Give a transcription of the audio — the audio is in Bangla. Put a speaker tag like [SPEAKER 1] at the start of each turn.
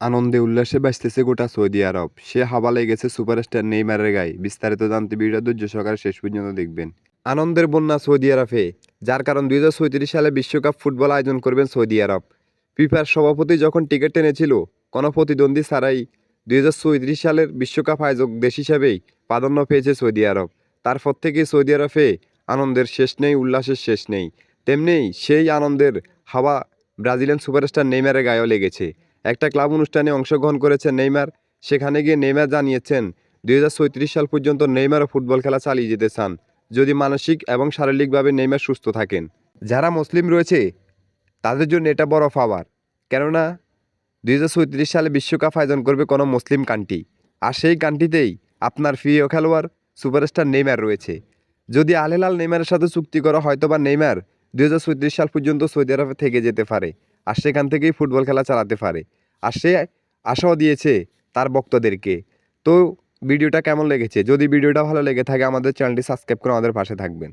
[SPEAKER 1] আনন্দে উল্লাসে বাঁচতেছে গোটা সৌদি আরব। সে হাওয়া লেগেছে সুপারস্টার নেইমারের গায়ে। বিস্তারিত জানতে ভিডিও ধৈর্য সহকারে শেষ পর্যন্ত দেখবেন। আনন্দের বন্যা সৌদি আরবে, যার কারণ দুই সালে বিশ্বকাপ ফুটবল আয়োজন করবেন সৌদি আরব। ফিফার সভাপতি যখন টিকিট টেনেছিল কোনো প্রতিদ্বন্দ্বী ছাড়াই দুই সালের বিশ্বকাপ আয়োজক দেশ হিসাবেই প্রাধান্য পেয়েছে সৌদি আরব। তারপর থেকে সৌদি আরবে আনন্দের শেষ নেই, উল্লাসের শেষ নেই। তেমনি সেই আনন্দের হাওয়া ব্রাজিলিয়ান সুপারস্টার নেইমারের গায়েও লেগেছে। একটা ক্লাব অনুষ্ঠানে অংশগ্রহণ করেছেন নেইমার। সেখানে গিয়ে নেইমার জানিয়েছেন, দুই সাল পর্যন্ত নেইমারও ফুটবল খেলা চালিয়ে যেতে চান। যদি মানসিক এবং শারীরিকভাবে নেইমার সুস্থ থাকেন। যারা মুসলিম রয়েছে, তাদের জন্য এটা বড় পাওয়ার। কেননা, দুই সালে বিশ্বকাপ আয়োজন করবে কোনো মুসলিম কান্ট্রি। আর সেই কান্ট্রিতেই আপনার প্রিয় খেলোয়াড়, সুপারস্টার নেইমার রয়েছে। যদি আলেলাল নেইমারের সাথে চুক্তি করা হয়তো বা নেইমার দুই সাল পর্যন্ত সৌদি আরবে থেকে যেতে পারে। আর সেখান থেকেই ফুটবল খেলা চালাতে পারে। আর সে আশাও দিয়েছে তার ভক্তদেরকে। তো ভিডিওটা কেমন লেগেছে? যদি ভিডিওটা ভালো লেগে থাকে আমাদের চ্যানেলটি সাবস্ক্রাইব করে আমাদের পাশে থাকবেন।